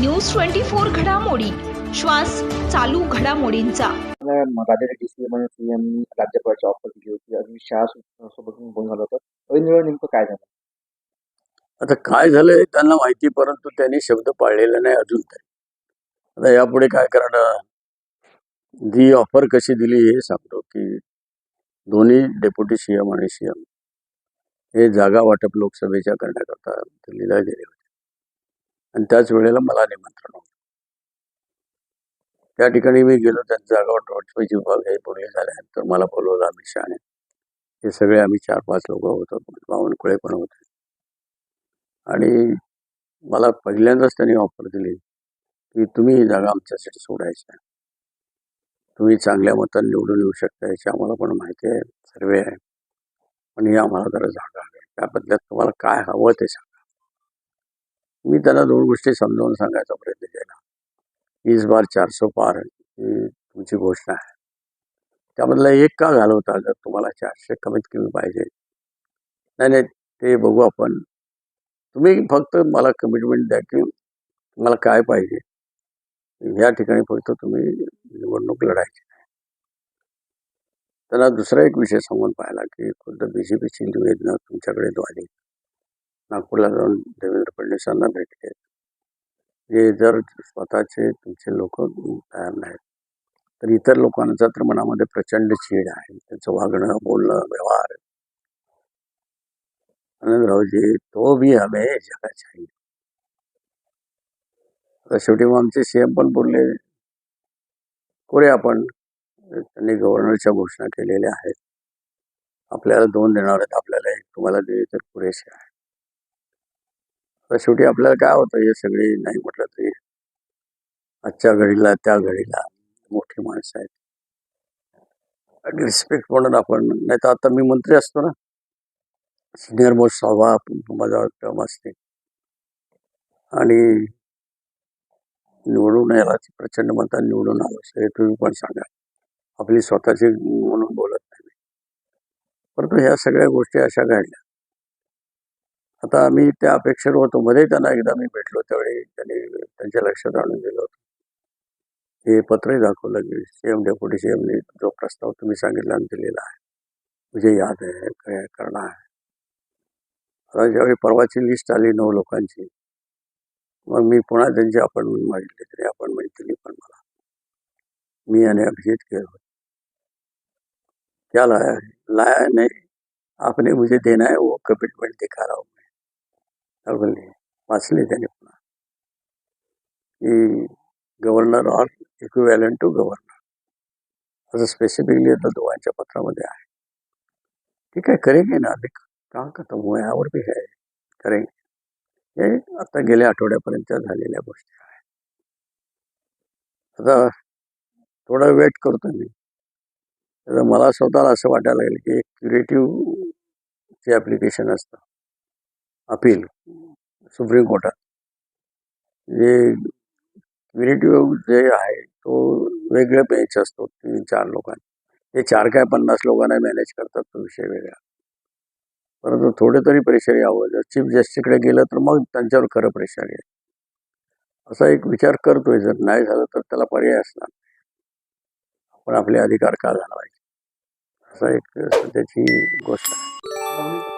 News twenty four घडामोडी. श्वास चालू घडामोडींचा. सीएम राज्यपालाची ऑफर दिली होती. अमित शहा सोबत झालं होतं. ऐनवेळी नेमकं काय झालं? आता काय झालंय त्यांना माहिती परंतु त्यांनी शब्द पाळलेला नाही अजून तरी. आता यापुढे काय करणार जी ऑफर कशी दिली हे सांगतो की दोन्ही डेप्युटी सीएम आणि सीएम हे जागा वाटप लोकसभेच्या करण्याकरता दिल्लीला गेले होते. आणि त्याच वेळेला मला निमंत्रण होतं. त्या ठिकाणी मी गेलो त्यांची जागा वाटपाची विभाग हे पूर्ण झाल्यानंतर मला बोलवलं अमित शहाने हे सगळे आम्ही चार पाच लोक होतो बावनकुळे पण होते. आणि मला पहिल्यांदाच त्यांनी ऑफर दिली की तुम्ही ही जागा आमच्यासाठी सोडायची आहे. तुम्ही चांगल्या मताने निवडून येऊ शकता याची आम्हाला पण माहिती आहे सर्वे आहे. पण ही आम्हाला जरा जागा आहे. त्या बदल्यात तुम्हाला काय हवं ते सांगा. मी त्यांना दोन गोष्टी समजावून सांगायचा प्रयत्न केला. इस बार चारशे पार ही तुमची घोषणा आहे. त्यामधला एक का घालवता जर तुम्हाला चारशे कमीत कमी पाहिजे? नाही नाही ते बघू आपण. तुम्ही फक्त मला कमिटमेंट द्या की तुम्हाला काय पाहिजे? या ठिकाणी फक्त तुम्ही निवडणूक लढायची. नाही त्यांना दुसरा एक विषय सांगून पाहिला की खुद्द बी जे पीची निवेदनं तुमच्याकडे आली नागपूरला जाऊन देवेंद्र फडणवीसांना भेटले जे जर स्वतःचे तुमचे लोक तयार नाहीत तर इतर लोकांचा तर मनामध्ये प्रचंड चीड आहे. त्यांचं वागणं बोलणं व्यवहार. आनंदरावजी तो भी हवे जगा चाहिए आता शेवटी मग आमचे सीएम पण बोलले कोरे आपण. त्यांनी गव्हर्नरच्या घोषणा केलेल्या आहेत. आपल्याला दोन देणार आहेत आपल्याला एक तुम्हाला दिली तर पुरेसे आहे. तर शेवटी आपल्याला काय होतं हे सगळे नाही म्हटलं तरी आजच्या घडीला त्या घडीला मोठी माणसं आहेत. रिस्पेक्ट म्हणून आपण नाही तर आता मी मंत्री असतो ना सिनियर मोस्ट सभा माझा टर्म असते. आणि निवडून यायला प्रचंड मतांनी निवडून आलो हे तुम्ही पण सांगा. आपली स्वतःची म्हणून बोलत नाही परंतु ह्या सगळ्या गोष्टी अशा घडल्या. आता आम्ही त्या अपेक्षेवर होतो. मध्ये त्यांना एकदा मी भेटलो त्यावेळी. त्यांनी त्यांच्या लक्षात आणून दिलं होतं. हे पत्रही दाखवलं की सीएम डेप्युटी सीएमने जो प्रस्ताव तुम्ही सांगितला आणि दिलेला आहे. म्हणजे याद आहे काय करणार आहे? आता ज्यावेळी परवाची लिस्ट आली नऊ लोकांची मग मी पुन्हा त्यांची अपॉइंटमेंट मागितली. तरी अपॉइंटमेंट दिली पण मला. मी आणि अभिजित केलं क्या लाया है लाया नहीं. आपने मुझे देना है वो कमिटमेंट दिखा रहा हूँ. मैं वाचले त्याने पुन्हा. की governor or equivalent to governor. असं स्पेसिफिकली आता दोघांच्या पत्रामध्ये आहे. ठीक आहे करेंगे ना अधिक का खतम हुआ बी और भी है करेंगे हे आता गेल्या आठवड्यापर्यंत झालेल्या गोष्टी आहेत. आता थोडा वेट करतो मी. तर मला स्वतःला असं वाटायला लागेल की एक क्युरेटिव्ह जे ॲप्लिकेशन असतं. अपील सुप्रीम कोर्टात जे क्युरेटिव्ह जे आहे तो वेगळे बेंच असतो तीन चार लोकांना ते चार काय पन्नास लोकांना मॅनेज करतात तो विषय वेगळा. परंतु थोडं तरी प्रेशर यावं. जर चीफ जस्टिसकडे गेलं तर मग त्यांच्यावर खरं प्रेशर येईल. असा एक विचार करतोय. जर नाही झालं तर त्याला पर्याय असणार. आपण आपले अधिकार का घालवायचे असा एक सध्याची गोष्ट आहे.